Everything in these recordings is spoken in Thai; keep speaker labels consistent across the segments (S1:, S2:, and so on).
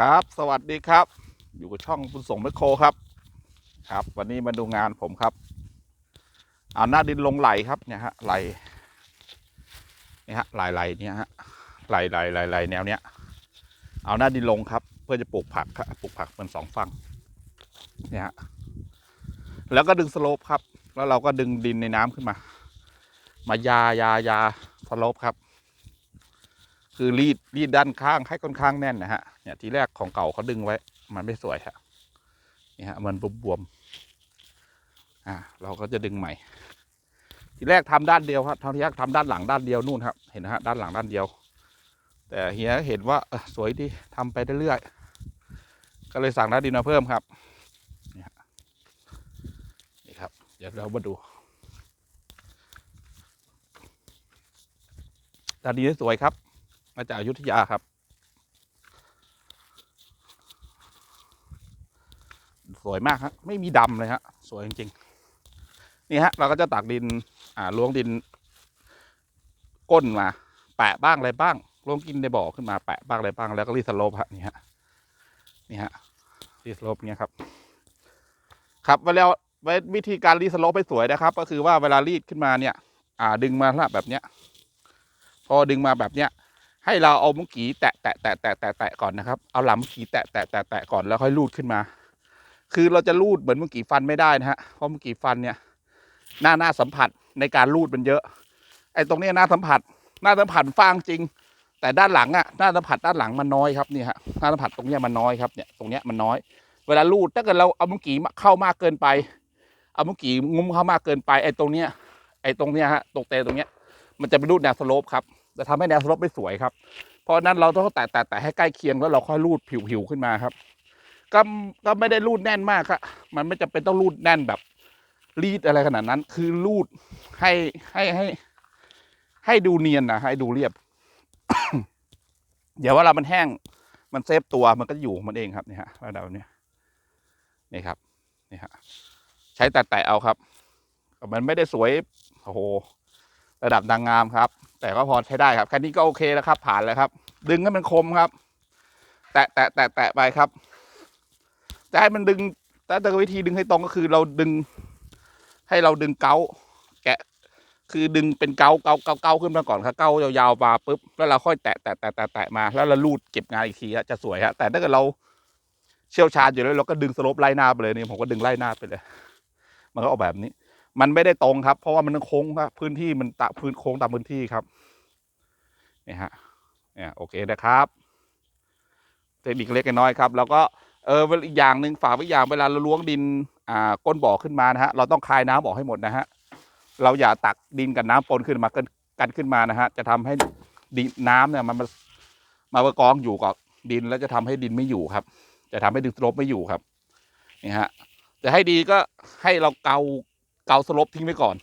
S1: ครับ สวัสดีครับ อยู่กับช่องบุญส่งแมคโครครับ ครับ วันนี้มาดูงานผมครับเอาหน้าดินลงไหลครับเนี่ยฮะไหลเนี่ยฮะไหลไหลเนี่ยฮะไหลไหลไหลไหลแนวเนี้ย เอาหน้าดินลงครับ เพื่อจะปลูกผักครับปลูกผักเป็นสองฝั่งเนี่ยฮะแล้วก็ดึงสโลปครับ แล้วเราก็ดึงดินในน้ำขึ้นมา มายายายาสโลปครับ คือรีดรีดด้านข้างให้ค่อนข้างแน่นนะฮะเนี่ยทีแรกของเก่าเขาดึงไว้ มันไม่สวยฮะนี่ฮะมันบวมๆอ่าเราก็จะดึงใหม่ ทีแรกทำด้านเดียวครับทีแรกทำด้านหลังด้านเดียวนู่นครับ เห็นนะฮะด้านหลังด้านเดียว แต่เฮียเห็นว่าสวยดีทำไปเรื่อยๆก็เลยสั่งด้านดินมาเพิ่มครับนี่ฮะนี่ครับ เดี๋ยวเรามาดูด้านนี้สวยครับ มาจากอยุธยาครับ สวยมากฮะไม่มีดำเลยฮะสวยจริงๆนี่ฮะ เราก็จะตักดิน อ่าล้วงดิน ก้นมา แปะบ้างอะไรบ้างล้วงกินในบ่อขึ้นมาแปะบ้างอะไรบ้างแล้วก็รีสโลปฮะนี่ฮะนี่ฮะรีสโลปเนี่ยครับ ครับเวลาวิธีการรีสโลปให้สวยนะครับ ก็คือว่าเวลารีดขึ้นมาเนี่ย อ่าดึงมาแบบเนี้ย พอดึงมาแบบเนี้ย ให้เราเอามุกี้แตะแตะแตะแตะแตะแตะก่อนนะครับ เอาหลังมุกี้แตะแตะแตะแตะก่อนแล้วค่อยลูดขึ้นมา คือเราจะลูดเหมือนมุกี้ฟันไม่ได้นะฮะ เพราะมุกี้ฟันเนี่ย หน้าหน้าสัมผัสในการลูดมันเยอะ ไอ้ตรงนี้หน้าสัมผัส หน้าสัมผัสฟางจริง แต่ด้านหลังอะหน้าสัมผัสด้านหลังมันน้อยครับนี่ฮะ หน้าสัมผัสตรงเนี้ยมันน้อยครับเนี่ย ตรงเนี้ยมันน้อย เวลาลูดถ้าเกิดเราเอามุกี้เข้ามากเกินไป เอามุกี้งุ้มเข้ามากเกินไป ไอ้ตรงเนี้ย ไอ้ตรงเนี้ยฮะ ตรงเตะตรงเนี้ย มันจะไปรูดแนวสโลปครับ จะทำให้แนวสลปไม่สวยครับ เพราะนั้นเราต้องแตะแตะแตะให้ใกล้เคียงแล้วเราค่อยรูดผิวๆขึ้นมาครับก็ก็ไม่ได้รูดแน่นมากครับมันไม่จำเป็นต้องรูดแน่นแบบ รีดอะไรขนาดนั้น คือรูดให้ให้ให้ ให้ดูเนียนนะให้ดูเรียบเดี๋ยวเวลามันแห้ง มันเซฟตัวมันก็อยู่มันเองครับนี่ฮะระดับนี้นี่ครับนี่ฮะใช้แตะๆเอาครับ มันไม่ได้สวยโอ้โห ระดับนางงามครับ แต่ก็พอใช้ได้ครับ แค่นี้ก็โอเคแล้วครับ ผ่านแล้วครับ ดึงให้มันคมครับ แตะแตะแตะแตะไปครับจะให้มันดึง แต่แต่วิธีดึงให้ตรงก็คือเราดึง ให้เราดึงเกาแกะ คือดึงเป็นเกาเกาเกาเกาขึ้นมาก่อนครับเกายาวๆมาปุ๊บแล้วเราค่อยแตะแตะแตะแตะแตะมาแล้วเราลูดเก็บงานอีกทีฮะจะสวยฮะแต่ถ้าเกิดเราเชี่ยวชาญอยู่แล้วเราก็ดึงสโลปไล่หน้าไปเลยนี่ผมก็ดึงไล่หน้าไปเลย มันก็ออกแบบนี้ มันไม่ได้ตรงครับ เพราะว่ามันโค้งครับพื้นที่มันตะพื้นโค้งตามพื้นที่ครับนี่ฮะเนี่ยโอเคนะครับเทคนิคเล็กน้อยครับ แล้วก็เอออีกอย่างหนึ่งฝากไว้อย่างเวลาเราล้วงดินอ่าก้นบ่อขึ้นมานะฮะเราต้องคายน้ำออกให้หมดนะฮะเราอย่าตักดินกับน้ำปนขึ้นมากันกันขึ้นมานะฮะจะทำให้ดินน้ำเนี่ยมันมามาประกองอยู่กับดินแล้วจะทำให้ดินไม่อยู่ครับ จะทำให้ดินลบไม่อยู่ครับนี่ฮะจะให้ดีก็ให้เราเกา เกาสลบทิ้งไว้ก่อน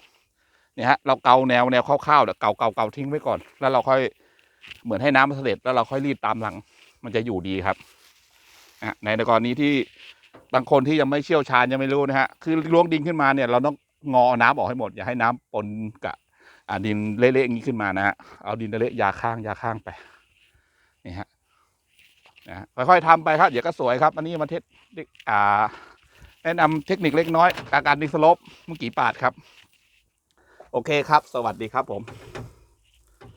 S1: เนี่ยฮะเราเกาแนวแนวคร่าวๆเดี๋ยวเกาเกาเกาทิ้งไว้ก่อน แล้วเราค่อยเหมือนให้น้ำมันเสด็จแล้วเราค่อยรีดตามหลัง มันจะอยู่ดีครับอะในกรณีที่บางคนที่ยังไม่เชี่ยวชาญยังไม่รู้นะฮะคือล้วงดินขึ้นมาเนี่ยเราต้องงอน้ำออกให้หมด อย่าให้น้ำปนกับดินเละๆอย่างนี้ขึ้นมานะฮะเอาดินเละยาข้างยาข้างไปนี่ฮะนะฮะค่อยๆทำไปครับเดี๋ยวก็สวยครับ อันนี้มาเทสอ่า แนะนำเทคนิคเล็กน้อยการการดิสลบเมื่อกี้ปาดครับ โอเคครับ สวัสดีครับผม